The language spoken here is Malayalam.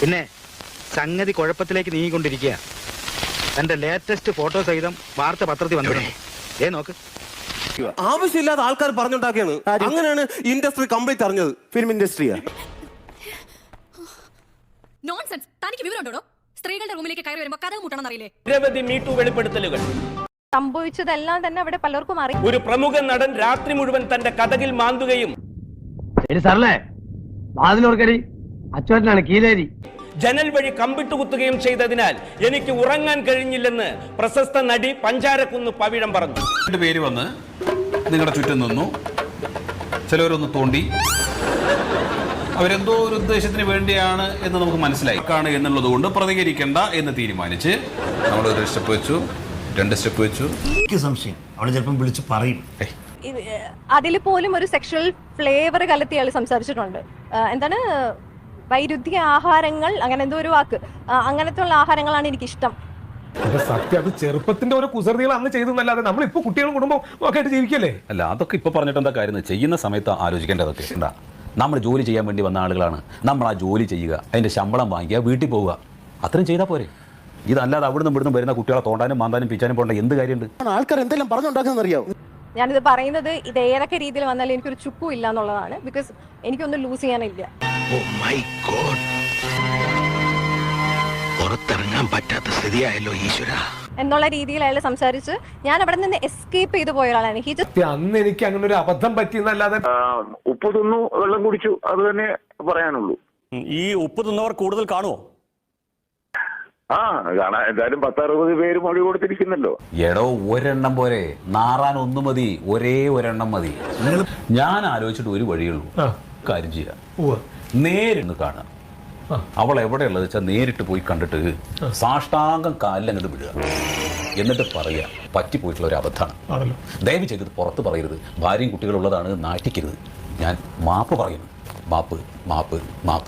പിന്നെ സംഗതി കുഴപ്പത്തിലേക്ക് നീങ്ങിക്കൊണ്ടിരിക്കുക. തന്റെ ലേറ്റസ്റ്റ് ഫോട്ടോ സഹിതം വാർത്ത പത്രത്തിൽ വന്നിട്ടുണ്ട് ഏ നോക്ക്. ആവശ്യമില്ലാത്ത ആൾക്കാർ പറഞ്ഞുണ്ടാക്കിയാണ്. അങ്ങനെയാണ് ഇൻഡസ്ട്രി കംപ്ലീറ്റ് അറിഞ്ഞത്. ഫിലിം ഇൻഡസ്ട്രിയാ നോൺസെൻസ് തനിക്ക് വിവരം ഉണ്ടോ സ്ത്രീകളുടെ റൂമിലേക്ക് കയറി വരുമ്പോ കഥ മുട്ടണം അറിയില്ലേ നിരവധി ടു വെളിപ്പെടുത്തലുകൾ. സംഭവിച്ചതെല്ലാം തന്നെ അവിടെ പലർക്കും അറിയാം. ഒരു പ്രമുഖ നടൻ രാത്രി മുഴുവൻ തന്റെ കഥകിൽ മാന്തുകയും ശരി സാറല്ലേ? വാതിലോർക്കടി അച്ചുവേട്ടനാണ് കീലേരി. ജനൽ വഴി കമ്പിട്ട് കുത്തുകയും ചെയ്തതിനാൽ എനിക്ക് ഉറങ്ങാൻ കഴിഞ്ഞില്ലെന്ന് പ്രശസ്ത നടി പഞ്ചാരക്കുന്ന് പവിഴം പറഞ്ഞു. രണ്ട് പേര് വന്ന് നിങ്ങളുടെ ചുറ്റും നിന്നു. ചിലവരൊന്ന് തോണ്ടി. അവരെന്തോ ഒരു ഉദ്ദേശത്തിന് വേണ്ടിയാണ് എന്ന് നമുക്ക് മനസ്സിലായി. കാണുക എന്നുള്ളത് കൊണ്ട് പ്രതികരിക്കേണ്ട എന്ന് തീരുമാനിച്ച് നമ്മൾ വെച്ചു. രണ്ട് സ്റ്റെപ്പ് വെച്ചു. എനിക്ക് സംശയം. അവളെ ചിലപ്പം വിളിച്ച് പറയും. അതിൽ പോലും ഒരു സെക്ഷൽ ഫ്ലേവർ കലർത്തി അയാൾ സംസാരിച്ചിട്ടുണ്ട്. ആ, എന്താണ് വൈരുദ്ധ്യ ആഹാരങ്ങൾ അങ്ങനെ എന്തോ ഒരു വാക്ക്. ആ, അങ്ങനത്തെ ഉള്ള ആഹാരങ്ങളാണ് എനിക്ക് ഇഷ്ടം സത്യം അത് ചെറുപ്പത്തിന്റെ ഓരോ കുസൃതികൾ അന്ന് ചെയ്തെന്നല്ലാതെ നമ്മളിപ്പോ കുട്ടികളും കുടുംബവും ഒക്കെ ആയിട്ട് ജീവിക്കല്ലേ? അല്ല അതൊക്കെ ഇപ്പൊ പറഞ്ഞിട്ട് എന്താ കാര്യം ചെയ്യുന്ന സമയത്ത് ആലോചിക്കേണ്ടതൊക്കെ എന്താ നമ്മൾ ജോലി ചെയ്യാൻ വേണ്ടി വന്ന ആളുകളാണ്. നമ്മൾ ആ ജോലി ചെയ്യുക അതിന്റെ ശമ്പളം വാങ്ങിക്കുക വീട്ടിൽ പോവുക. അത്രയും ചെയ്താൽ പോരെ? ഇതല്ലാതെ അവിടുന്ന് ഇവിടുന്ന് വരുന്ന കുട്ടികളെ തോണ്ടാനും മാന്താനും പിച്ചാനും പോകേണ്ട എന്ത് കാര്യമുണ്ട്? ആൾക്കാർ എന്തെല്ലാം പറഞ്ഞുണ്ടാക്കുന്ന അറിയാവോ? ഞാനിത് പറയുന്നത് ഇത് ഏതൊക്കെ രീതിയിൽ വന്നാലും എനിക്കൊരു ചുക്കും ഇല്ല എന്നുള്ളതാണ്. ബിക്കോസ് എനിക്കൊന്നും ലൂസ് ചെയ്യാനില്ല. ഓ മൈ ഗോഡ് പുറത്തിറങ്ങാൻ പറ്റാത്ത സ്ഥിതിയായല്ലോ ഈശ്വര. എന്നുള്ള രീതിയിൽ അയാൾ സംസാരിച്ച് ഞാൻ അവിടെ നിന്ന് എസ്കേപ്പ് ചെയ്തു പോയ ഒരാളാണ്. ഹി ജസ്റ്റ് അന്ന് എനിക്ക് അങ്ങനെ ഒരു അബദ്ധം പറ്റിയെന്നല്ലാതെ ഉപ്പ് തിന്നു വെള്ളം കുടിച്ചു അത് തന്നെ പറയാനുള്ളൂ. ഈ ഉപ്പ് തിന്നവർ കൂടുതൽ കാണുമോ ആ കാണാൻ എന്തായാലും പത്തറുപത് പേര് മൊഴി കൊടുത്തിരിക്കുന്നല്ലോ. എടോ ഒരെണ്ണം പോരെ. നാറാൻ ഒന്ന് മതി ഒരേ ഒരെണ്ണം മതി. ഞാൻ ആലോചിച്ചിട്ട് ഒരു വഴിയുള്ളൂ ആ. കാര്യം ചെയ്യാം. നേരിട്ട് കാണാം. അവൾ എവിടെയുള്ളത് വെച്ചാൽ നേരിട്ട് പോയി കണ്ടിട്ട് സാഷ്ടാംഗം കാലിലങ്ങോട്ട് വിടുക. എന്നിട്ട് പറയുക പറ്റിപ്പോയിട്ടുള്ള ഒരു അബദ്ധമാണ്. ദയവ് ചെയ്തത് പുറത്ത് പറയരുത്. ഭാര്യയും കുട്ടികളുള്ളതാണ് നാറ്റിക്കരുത്. ഞാൻ മാപ്പ് പറയുന്നു. മാപ്പ് മാപ്പ് മാപ്പ്.